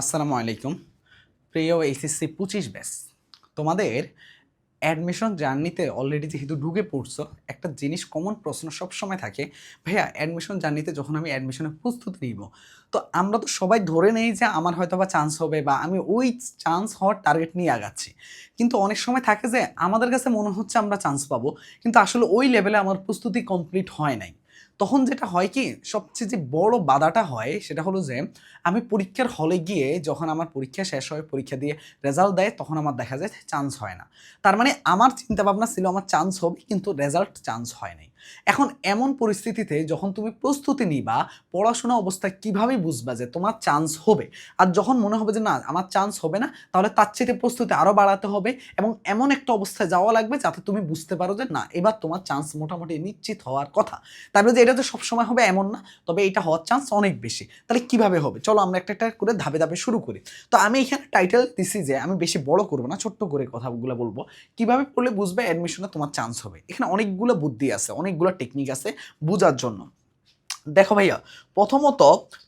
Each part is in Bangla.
আসসালামু আলাইকুম। প্রিয় এইচএসসি পঁচিশ ব্যাস তোমাদের অ্যাডমিশন জার্নিতে অলরেডি যেহেতু ঢুকে পড়ছো, একটা জিনিস কমন প্রশ্ন সবসময় থাকে, ভাইয়া অ্যাডমিশন জার্নিতে যখন আমি অ্যাডমিশনের প্রস্তুতি নিব? তো আমরা তো সবাই ধরে নেই যে আমার হয়তো বা চান্স হবে বা আমি ওই চান্স হওয়ার টার্গেট নিয়ে আগাচ্ছি। কিন্তু অনেক সময় থাকে যে আমাদের কাছে মনে হচ্ছে আমরা চান্স পাবো, কিন্তু আসলে ওই লেভেলে আমার প্রস্তুতি কমপ্লিট হয় নাই। তখন যেটা হয় কি, সবচেয়ে যে বড় বাধাটা হয় সেটা হলো যে, আমি পরীক্ষার হলে গিয়ে যখন আমার পরীক্ষা শেষ হয়, পরীক্ষা দিয়ে রেজাল্ট দেয়, তখন আমার দেখা যায় চান্স হয় না। তার মানে আমার চিন্তা ভাবনা ছিল, আমার চান্স হবে, কিন্তু রেজাল্ট চান্স হয় নাই। এখন এমন পরিস্থিতিতে যখন তুমি প্রস্তুতি নিবা, পড়াশোনা অবস্থায় কীভাবে বুঝবা যে তোমার চান্স হবে? আর যখন মনে হবে যে না, আমার চান্স হবে না, তাহলে তার চেয়ে প্রস্তুতি আরও বাড়াতে হবে এবং এমন একটা অবস্থায় যাওয়া লাগবে যাতে তুমি বুঝতে পারো যে না, এবার তোমার চান্স মোটামুটি নিশ্চিত হওয়ার কথা। তারপরে যে এটা তো সবসময় হবে এমন না, তবে এটা হওয়ার চান্স অনেক বেশি। তাহলে কীভাবে হবে? চলো আমরা একটা একটা করে ধাপে ধাপে শুরু করি। তো আমি এখানে টাইটেল দিছি যে আমি বেশি বড় করব না, ছোট্ট করে কথাগুলো বলব। কীভাবে পড়লে বুঝবে? অ্যাডমিশনে তোমার চান্স হবে। এখানে অনেকগুলো বুদ্ধি আছে অনেকগুলো টেকনিক আছে বোঝার জন্য। দেখো ভাইয়া প্রথমত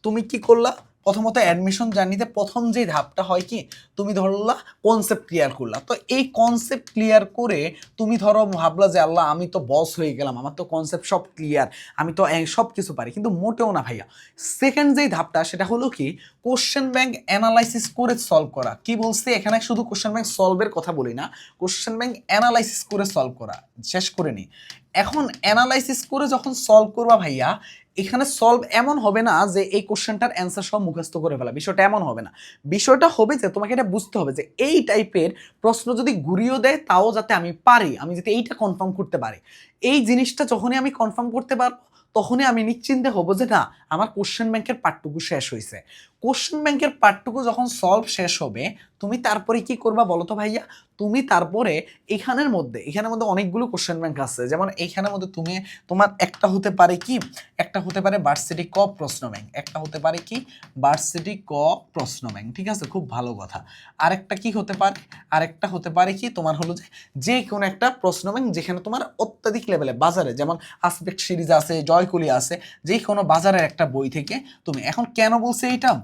তুমি কি করলা? প্রথমত অ্যাডমিশন জার্নিতে প্রথম যে ধাপটা হয় কি, তুমি ধরলা কনসেপ্ট ক্লিয়ার করলা। তো এই কনসেপ্ট ক্লিয়ার করে তুমি ধরো ভাবলা যে, আল্লাহ, আমি তো বস হয়ে গেলাম, আমার তো কনসেপ্ট সব ক্লিয়ার আমি তো সব কিছু পারি। কিন্তু মোটেও না ভাইয়া। সেকেন্ড যেই ধাপটা, সেটা হলো কি কোশ্চেন ব্যাংক অ্যানালাইসিস করে সলভ করা। কি বলছি? এখানে শুধু কোশ্চেন ব্যাংক সলভের কথা বলি না কোশ্চেন ব্যাংক অ্যানালাইসিস করে সলভ করা। শেষ করে নি। এখন অ্যানালাইসিস করে যখন সলভ করবা ভাইয়া এখানে সলভ এমন হবে না যে এই কোশ্চেনটার অ্যান্সার সব মুখস্থ করে ফেলা, বিষয়টা এমন হবে না। বিষয়টা হবে যে তোমাকে এটা বুঝতে হবে যে এই টাইপের প্রশ্ন যদি ঘুরিয়ে দেয়, তাও যাতে আমি পারি, আমি যাতে এইটা কনফার্ম করতে পারি। এই জিনিসটা যখনই আমি কনফার্ম করতে পারব, তখনই আমি নিশ্চিন্তে হব যে না, আমার কোশ্চেন ব্যাংকের পাঠটুকু শেষ হয়েছে কোশ্চেন ব্যাংকের পার্টটুকু যখন সলভ শেষ হবে, তুমি তারপরে কি করবা বলো তো ভাইয়া? তুমি তারপরে এখানের মধ্যে এখানের মধ্যে অনেকগুলো কোশ্চেন ব্যাংক আছে। যেমন এইখানের মধ্যে তুমি, তোমার একটা হতে পারে কি? একটা হতে পারে ভার্সিটি ক প্রশ্ন ব্যাংক একটা হতে পারে কি? ভার্সিটি ক প্রশ্ন ব্যাংক ঠিক আছে? খুব ভালো কথা। আরেকটা কি হতে পারে? আরেকটা হতে পারে কি? তোমার হলো যে যে কোনো একটা প্রশ্ন ব্যাংক যেখানে তোমার অত্যাধিক লেভেলে বাজারে, যেমন আসপেক্ট সিরিজ আছে, জয়কুলি আছে যে কোনো বাজারের একটা বই থেকে তুমি। এখন কেন বলছে এইটা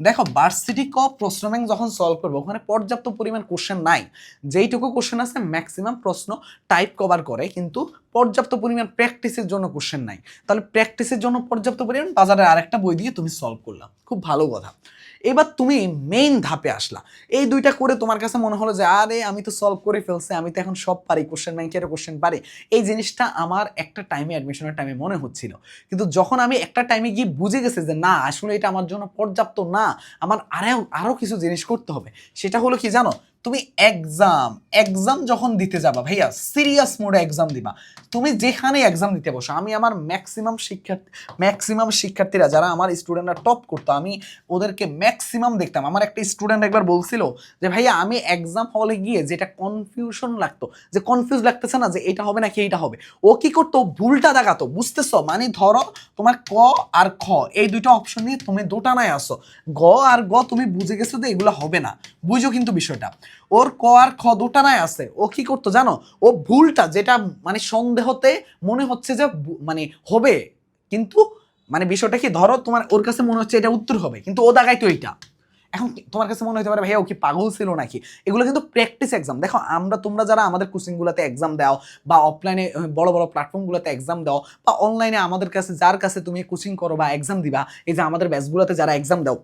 দেখো ভার্সিটি ক প্রশ্ন ব্যাংক যখন সলভ করব, ওখানে পর্যাপ্ত পরিমাণ কোশ্চেন নাই। যেইটুকু কোশ্চেন আছে ম্যাক্সিমাম প্রশ্ন টাইপ কভার করে, কিন্তু পর্যাপ্ত পরিমাণ প্র্যাকটিসের জন্য কোশ্চেন নাই। তাহলে প্র্যাকটিসের জন্য পর্যাপ্ত পরিমাণ, বাজারে আরেকটা বই দিয়ে তুমি সলভ করলাম খুব ভালো কথা। এবার তুমি মেইন ধাপে আসলা। এই দুইটা করে তোমার কাছে মনে হলো যে, আরে, আমি তো সলভ করে ফেলছি, আমি তো এখন সব পারি কোশ্চেন ব্যাংকের কোশ্চেন পারি। এই জিনিসটা আমার একটা টাইমে অ্যাডমিশনের টাইমে মনে হচ্ছিল। কিন্তু যখন আমি একটা টাইমে গিয়ে বুঝে গেছি যে, না, আসলে এটা আমার জন্য পর্যাপ্ত না আমার আরও আরও কিছু জিনিস করতে হবে। সেটা হলো কি জানো? তুমি এক্সাম এক্সাম যখন দিতে যাবা, ভাইয়া সিরিয়াস মোডে এক্সাম দিবা, তুমি যেখানে এক্সাম দিতে বসো, আমি আমার ম্যাক্সিমাম শিক্ষার্থী ম্যাক্সিমাম শিক্ষার্থীরা যারা আমার স্টুডেন্টরা টপ করতো, আমি ওদেরকে ম্যাক্সিমাম দেখতাম। আমার একটা স্টুডেন্ট একবার বলছিল যে, ভাইয়া, আমি এক্সাম হলে গিয়ে যেটা কনফিউশন লাগতো, যে কনফিউজ লাগতেছে না যে এটা হবে নাকি এইটা হবে, ও কি করতো? ভুলটা দেখাতো, বুঝতেছো? মানে ধরো তোমার ক আর খ, এই দুইটা অপশন নিয়ে তুমি দোটানায় আসো। গ আর গ তুমি বুঝে গেছো যে এগুলো হবে না, বুঝো কিন্তু বিষয়টা। ওর ক আর খ দোটানায় আছে। ও কি করতো জানো? ও ভুলটা যেটা মানে সন্দেহতে মনে হচ্ছে যে মানে হবে। কিন্তু মানে বিষয়টা কি, ধরো তোমার ওর কাছে মনে হচ্ছে এটা উত্তর হবে, কিন্তু ও দাগাইতো এইটা। এখন তোমার কাছে মনে হতে পারে, ভাইয়া, ও কি পাগল ছিল নাকি? এগুলো কিন্তু প্র্যাকটিস এক্সাম দেখো, আমরা তোমরা যারা আমাদের কোচিংগুলোতে এক্সাম দাও, বা অফলাইনে বড় বড় প্ল্যাটফর্মগুলোতে এক্সাম দাও, বা অনলাইনে আমাদের কাছে, যার কাছে তুমি কোচিং করো বা এক্সাম দিবা, এই যে আমাদের ব্যাচগুলোতে যারা এক্সাম দাও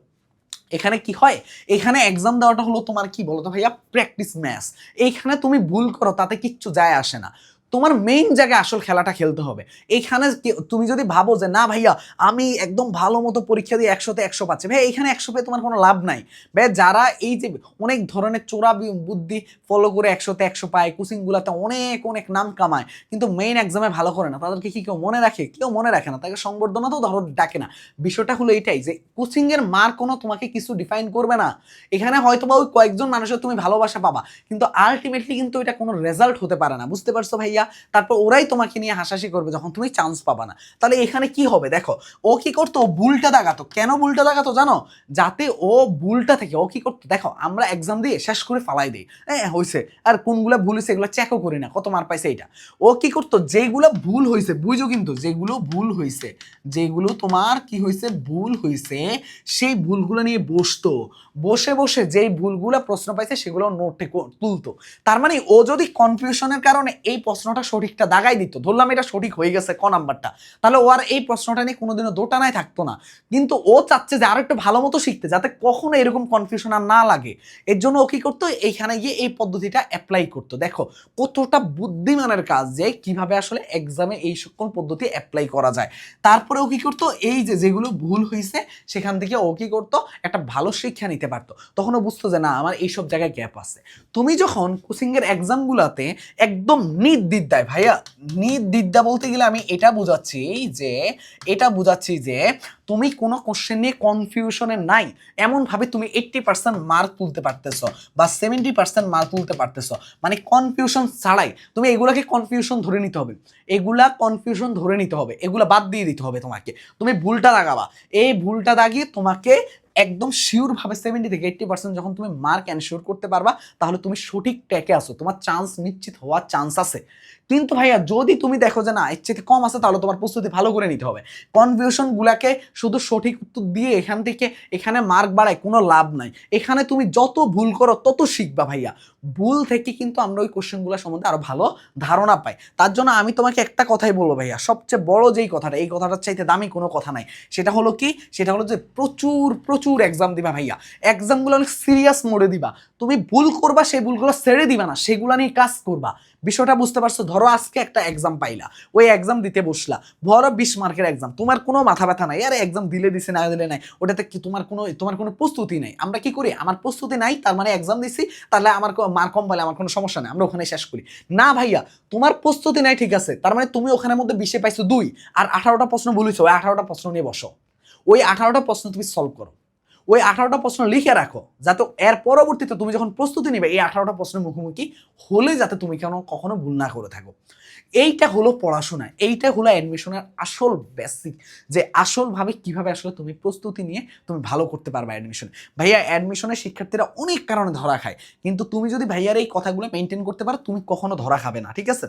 এখানে কি হয়? এখানে এক্সাম দেওয়াটা হলো তোমার কি বলতো ভাইয়া? প্র্যাকটিস ম্যাচ এইখানে তুমি ভুল করো, তাতে কিচ্ছু যায় আসে না। তোমার মেইন জায়গায় আসল খেলাটা খেলতে হবে। এইখানে তুমি যদি ভাবো যে, না ভাইয়া, আমি একদম ভালো মতো পরীক্ষা দিয়ে একশোতে একশো পাচ্ছি। ভাই এইখানে একশো পেয়ে তোমার কোনো লাভ নাই। ভাই যারা এই যে অনেক ধরনের চোরা বুদ্ধি ফলো করে একশোতে একশো পায়, কোচিংগুলোতে অনেক অনেক নাম কামায়, কিন্তু মেইন এক্সামে ভালো করে না। তাদেরকে কি কেউ মনে রাখে? কেউ মনে রাখে না। তাকে সংবর্ধনা তো ধরো ডাকে না। বিষয়টা হলো এটাই যে কোচিংয়ের মার কোনো তোমাকে কিছু ডিফাইন করবে না। এখানে হয়তো বা ওই কয়েকজন মানুষের তুমি ভালোবাসা পাবা, কিন্তু আলটিমেটলি কিন্তু এটা কোনো রেজাল্ট হতে পারে না। বুঝতে পারছ ভাইয়া? ভাইয়া তারপর ওরাই তোমাকে নিয়ে হাসাহাসি করবে যখন তুমি চান্স পাবা না। তাহলে এখানে কি হবে? দেখো, ও কি করতো? ও ভুলটা দাগাতো। কেন ভুলটা দাগাতো জানো? যাতে ও ভুলটা থেকে ও কি করতো? দেখো, আমরা এক্সাম দিয়ে শেষ করে ফালাই দিই। হ্যাঁ হয়েছে আর কোনগুলো ভুল হয়েছে এগুলো চেকও করি না। কত মার পাইছে এটা ও কি করতো? যেগুলো ভুল হয়েছে বুঝো কিন্তু, যেগুলো ভুল হয়েছে যেগুলো তোমার কি হয়েছে ভুল হয়েছে সেই ভুলগুলো নিয়ে বসতো। বসে বসে যেই ভুলগুলো প্রশ্ন পাইছে সেগুলো নোটে তুলতো। তার মানে ও যদি কনফিউশনের কারণে এই প্রশ্নটা সঠিকটা দাগাই দিত। ধরলাম এটা সঠিক হয়ে গেছে ক নাম্বারটা। তাহলে ও আর এই প্রশ্নটা নিয়ে কোনোদিনও দোটানায় থাকতো না। কিন্তু ও চাচ্ছে যে আরও একটু ভালো মতো শিখতে, যাতে কখনো এরকম কনফিউশন আর না লাগে। এর জন্য ও কি করতো? এইখানে গিয়ে এই পদ্ধতিটা অ্যাপ্লাই করতো। দেখো, কতটা বুদ্ধিমানের কাজ যে কীভাবে আসলে এক্সামে এই সকল পদ্ধতি অ্যাপ্লাই করা যায়। তারপরে ও কি করতো? এই যে যেগুলো ভুল হয়েছে সেখান থেকে ও কি করতো? একটা ভালো শিক্ষা নিতে পারতো। তখন ও বুঝতো যে, না, আমার এইসব জায়গায় গ্যাপ আছে। তুমি যখন কোচিংয়ের এক্সামগুলোতে একদম নির্দিদ্যায় ভাইয়া নির্দিদ্যা বলতে গেলে আমি এটা বোঝাচ্ছি যে, এটা বোঝাচ্ছি যে তুমি কোনো কোশ্চেন নিয়ে কনফিউশনে নাই। এমনভাবে তুমি এইট্টি পার্সেন্ট মার্ক তুলতে পারতেছ বা সেভেন্টি পার্সেন্ট মার্ক তুলতে পারতেছ। মানে কনফিউশন ছাড়াই তুমি এগুলাকে কনফিউশন ধরে নিতে হবে। এগুলা কনফিউশন ধরে নিতে হবে। এগুলা বাদ দিয়ে দিতে হবে তোমাকে। তুমি ভুলটা দাগাবা এই ভুলটা দাগিয়ে তোমাকে একদম শিওরভাবে সেভেন্টি থেকে এইট্টি পার্সেন্ট যখন তুমি মার্ক এনশিওর করতে পারবা, তাহলে তুমি সঠিক ট্যাকে আসো তোমার চান্স নিশ্চিত হওয়ার চান্স আছে। কিন্তু ভাইয়া, যদি তুমি দেখো যে না, এর কম আছে, তাহলে তোমার প্রস্তুতি ভালো করে নিতে হবে। কনফিউশন গুলাকে শুধু সঠিক উত্তর দিয়ে এখান থেকে এখানে মার্ক বাড়ায় কোনো লাভ নাই। এখানে তুমি যত ভুল করো, তত শিখবা ভাইয়া। ভুল থেকে কিন্তু আমরা ওই কোশ্চেনগুলো সম্বন্ধে আরও ভালো ধারণা পাই। তার জন্য আমি তোমাকে একটা কথাই বলব ভাইয়া, সবচেয়ে বড় যেই কথাটা, এই কথাটার চাইতে দামি কোনো কথা নাই। সেটা হলো কি? সেটা হলো যে প্রচুর প্রচুর এক্সাম দিবা ভাইয়া। এক্সামগুলো অনেক সিরিয়াস মোডে দিবা। তুমি ভুল করবা, সেই ভুলগুলো ছেড়ে দিবা না, সেগুলো নিয়ে কাজ করবা। বিষয়টা বুঝতে পারছ? ধরো আজকে একটা এক্সাম পাইলা। ওই এক্সাম দিতে বসলা। ধরো বিশ মার্কের এক্সাম তোমার কোনো মাথা ব্যথা নাই। আরে এক্সাম দিলে দিছে, না দিলে নাই। ওটাতে কি তোমার কোনো তোমার কোনো প্রস্তুতি নেই? আমরা কি করি? আমার প্রস্তুতি নাই, তার মানে এক্সাম দিছি, তাহলে আমার মার্ক কম পাইলে আমার কোনো সমস্যা নেই। আমরা ওখানে শেষ করি। না ভাইয়া, তোমার প্রস্তুতি নাই, ঠিক আছে। তার মানে তুমি ওখানের মধ্যে বিশে পাইছো দুই। আর আঠারোটা প্রশ্ন বলেছ ওই আঠারোটা প্রশ্ন নিয়ে বসো। ওই আঠারোটা প্রশ্ন তুমি সলভ করো। ওই আঠারোটা প্রশ্ন লিখে রাখো, যাতে এর পরবর্তীতে তুমি যখন প্রস্তুতি নিবে, এই আঠারোটা প্রশ্নের মুখোমুখি হলে যাতে তুমি কেন কখনো ভুল না করে থাকো। এইটা হলো পড়াশোনা, এইটা হলো অ্যাডমিশনের আসল বেসিক যে আসলভাবে কীভাবে আসলে তুমি প্রস্তুতি নিয়ে তুমি ভালো করতে পারবে অ্যাডমিশন ভাইয়া অ্যাডমিশনের শিক্ষার্থীরা অনেক কারণে ধরা খায়, কিন্তু তুমি যদি ভাইয়ার এই কথাগুলো মেনটেন করতে পারো, তুমি কখনো ধরা খাবে না, ঠিক আছে?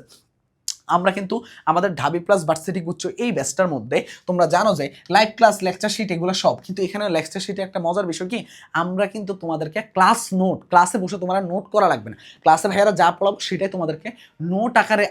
আমরা কিন্তু আমাদের ঢাবি প্লাস ভার্সিটি গুচ্ছ এই ব্যাচটার মধ্যে তোমরা জানো যে লাইভ ক্লাস লেকচার শিট এগুলো সব। কিন্তু এখানে লেকচার শিটে একটা মজার বিষয় কি? আমরা কিন্তু তোমাদেরকে ক্লাস নোট ক্লাসে বসে তোমার নোট করা লাগবে না। ক্লাসে ভাইয়ারা যা পড়াবো সেটাই তোমাদেরকে নোট আকারে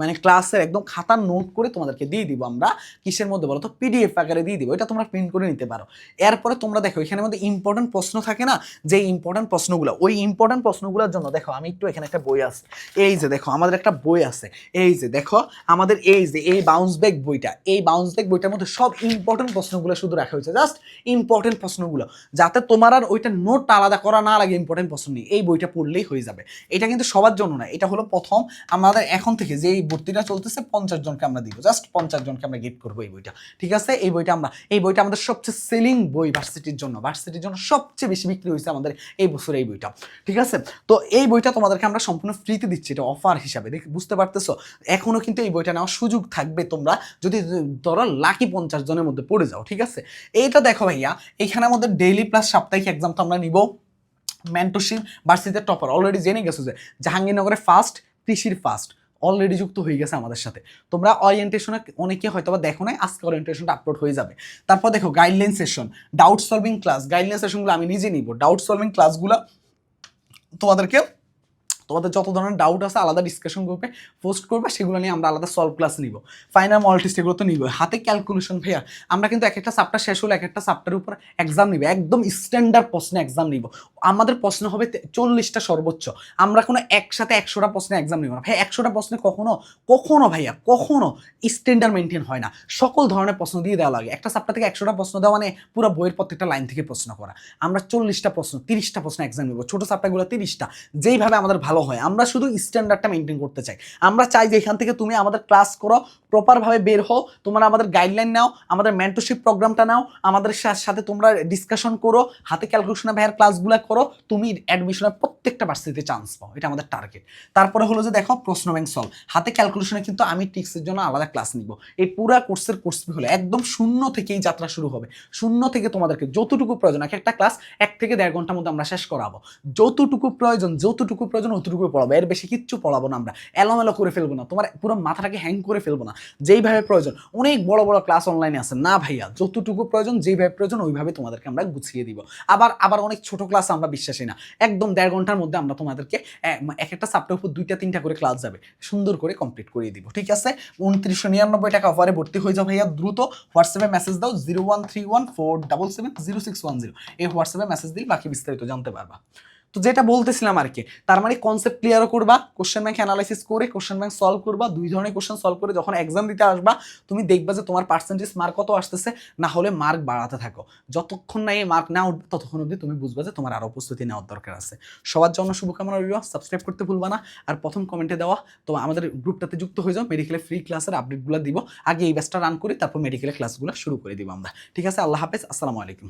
মানে ক্লাসের একদম খাতার নোট করে তোমাদেরকে দিয়ে দিব আমরা। কিসের মধ্যে বলো তো পিডিএফ আকারে দিয়ে দিব। এটা তোমরা প্রিন্ট করে নিতে পারো। এরপরে তোমরা দেখো, এখানে মধ্যে ইম্পর্টেন্ট প্রশ্ন থাকে না? যে ইম্পর্টেন্ট প্রশ্নগুলো, ওই ইম্পর্টেন্ট প্রশ্নগুলোর জন্য দেখো, আমি একটু এখানে একটা বই আছে এই যে দেখো, আমাদের একটা বই আছে। এই যে দেখো, আমাদের এই যে এই বাউন্স ব্যাক বইটা, এই বাউন্স ব্যাক বইটার মধ্যে সব ইম্পর্টেন্ট প্রশ্নগুলো শুধু রাখা হয়েছে। জাস্ট ইম্পর্টেন্ট প্রশ্নগুলো, যাতে তোমার আর ওইটা নোট আলাদা করা না লাগে ইম্পর্টেন্ট প্রশ্ন নিয়ে। এই বইটা পড়লেই হয়ে যাবে। এটা কিন্তু সবার জন্য না, এটা হলো প্রথম। আমাদের এখন থেকে যে এই ভর্তিটা চলতেছে, পঞ্চাশ জনকে আমরা দিব। জাস্ট পঞ্চাশ জনকে আমরা গিফট করব এই বইটা। ঠিক আছে? এই বইটা আমরা, এই বইটা আমাদের সবচেয়ে সেলিং বই ভার্সিটির জন্য। ভার্সিটির জন্য সবচেয়ে বেশি বিক্রি হয়েছে আমাদের এই বছর এই বইটা। ঠিক আছে? তো এই বইটা তোমাদেরকে আমরা সম্পূর্ণ ফ্রিতে দিচ্ছি। এটা অফার হিসাবে। দেখ, বুঝতে পারতেছো? এখনও কিন্তু এই বইটা নেওয়ার সুযোগ থাকবে তোমরা। যদি ধরো লাকি পঞ্চাশ জনের মধ্যে পড়ে যাও, ঠিক আছে? এইটা দেখো ভাইয়া এইখানে আমাদের ডেইলি প্লাস সাপ্তাহিক এক্সাম তো আমরা নিব। মেন্টরশিপ ভার্সিটিতে টপার অলরেডি জেনে গেছো যে জাহাঙ্গীরনগরে ফার্স্ট কৃষির ফার্স্ট অলরেডি যুক্ত হয়ে গেছে আমাদের সাথে। তোমরা ওরিয়েন্টেশনে অনেকে হয়তো বা দেখো নাই, আজকে ওরিয়েন্টেশনটা আপলোড হয়ে যাবে। তারপর দেখো guideline session doubt solving class guideline সেশনগুলো আমি নিজে নিব। ডাউট সলভিং ক্লাসগুলো তোমাদেরকে তোমাদের যত ধরনের ডাউট আছে, আলাদা ডিসকাশন গ্রুপে পোস্ট করবে, সেগুলো নিয়ে আমরা আলাদা সলভ ক্লাস নিব। ফাইনাল মল টেস্ট এগুলো তো নিব হাতে ক্যালকুলেশন ভাইয়া, আমরা কিন্তু এক একটা সাপ্টার শেষ হলে এক একটা সাপ্টারের উপর এক্সাম নিব। একদম স্ট্যান্ডার্ড প্রশ্নে এক্সাম নিব। আমাদের প্রশ্ন হবে চল্লিশটা সর্বোচ্চ। আমরা কোনো একসাথে একশোটা প্রশ্নে এক্সাম নিব না। ভাই একশোটা প্রশ্নে কখনো কখনো ভাইয়া, কখনো স্ট্যান্ডার্ড মেনটেন হয় না। সকল ধরনের প্রশ্ন দিয়ে দেওয়া লাগে। একটা সাপ্টার থেকে একশোটা প্রশ্ন দেওয়া মানে পুরো বইয়ের প্রত্যেকটা লাইন থেকে প্রশ্ন করা। আমরা চল্লিশটা প্রশ্ন, তিরিশটা প্রশ্ন এক্সাম নিব। ছোটো সাপ্টারগুলো তিরিশটা। যেইভাবে আমাদের ভালো হয়। আমরা শুধু স্ট্যান্ডার্ডটা মেনটেন করতে চাই। আমরা চাই যে এখান থেকে তুমি আমাদের ক্লাস করো প্রপারভাবে বের হও, তোমরা আমাদের গাইডলাইন নাও, আমাদের মেন্টরশিপ প্রোগ্রামটা নাও, আমাদের সাথে তোমরা ডিসকাশন করো, হাতে ক্যালকুলেশনে ভাইয়ের ক্লাসগুলো করো করো তুমি অ্যাডমিশনের প্রত্যেকটা ভার্সিটিতে চান্স পাও। এটা আমাদের টার্গেট তারপরে হলো যে দেখো, প্রশ্ন ব্যাংক সলভ হাতে ক্যালকুলেশনে কিন্তু আমি টিক্সের জন্য আলাদা ক্লাস নিব। এই পুরা কোর্সের কোর্স হলো একদম শূন্য থেকেই যাত্রা শুরু হবে। শূন্য থেকে তোমাদেরকে যতটুকু প্রয়োজন, এক একটা ক্লাস এক থেকে দেড় ঘণ্টার মধ্যে আমরা শেষ করাবো। যতটুকু প্রয়োজন যতটুকু প্রয়োজন অতটুকু পড়াবো, এর বেশি কিচ্ছু পড়াবো না আমরা। এলোমেলো করে ফেলব না, তোমার পুরো মাথাটাকে হ্যাং করে ফেলব না। যেইভাবে প্রয়োজন, অনেক বড় বড় ক্লাস অনলাইনে আছে। না ভাইয়া, যতটুকু প্রয়োজন, যেইভাবে প্রয়োজন, ওইভাবে তোমাদেরকে আমরা গুছিয়ে দিব। আবার আবার অনেক ছোট ক্লাস আমরা বিশ্বাসী না। একদম দেড় ঘণ্টার মধ্যে আমরা তোমাদেরকে এক একটা সাপ্টার উপর দুইটা, তিনটা করে ক্লাস যাবে। সুন্দর করে কমপ্লিট করিয়ে দিব, ঠিক আছে? উনত্রিশশো নিরানব্বই টাকা অফারে ভর্তি হয়ে যাও ভাইয়া, দ্রুত হোয়াটসঅ্যাপে মেসেজ দাও zero one three one four double seven zero six one zero এই হোয়াটসঅ্যাপে মেসেজ দিলে বাকি বিস্তারিত জানতে পারবা। তো যেটা বলতেছিলাম আর কি তার মানে কনসেপ্ট ক্লিয়ারও করবা কোশ্চেন ব্যাংক অ্যানালাইসিস করে কোশ্চেন ব্যাংক সলভ করবা, দুই ধরনের কোশ্চেন সলভ করে যখন এক্সাম দিতে আসবা, তুমি দেখবা যে তোমার পার্সেন্টেজ মার্ক কত আসতেছে, না হলে মার্ক বাড়াতে থাকো। যতক্ষণ না এই মার্ক না উঠবে, ততক্ষণ অবধি তুমি বুঝবা যে তোমার আরও প্রস্তুতি নেওয়ার দরকার আছে। সবার জন্য শুভকামনা রইল সাবস্ক্রাইব করতে ভুলবা না। আর প্রথম কমেন্টে দেওয়া, তো আমাদের গ্রুপটাতে যুক্ত হয়ে যাও মেডিকেলের ফ্রি ক্লাসের আপডেটগুলো দিব। আগে এই ব্যাচটা রান করি, তারপর মেডিকেলের ক্লাসগুলো শুরু করে দিব আমরা। ঠিক আছে, আল্লাহ হাফেজ, আসসালামু আলাইকুম।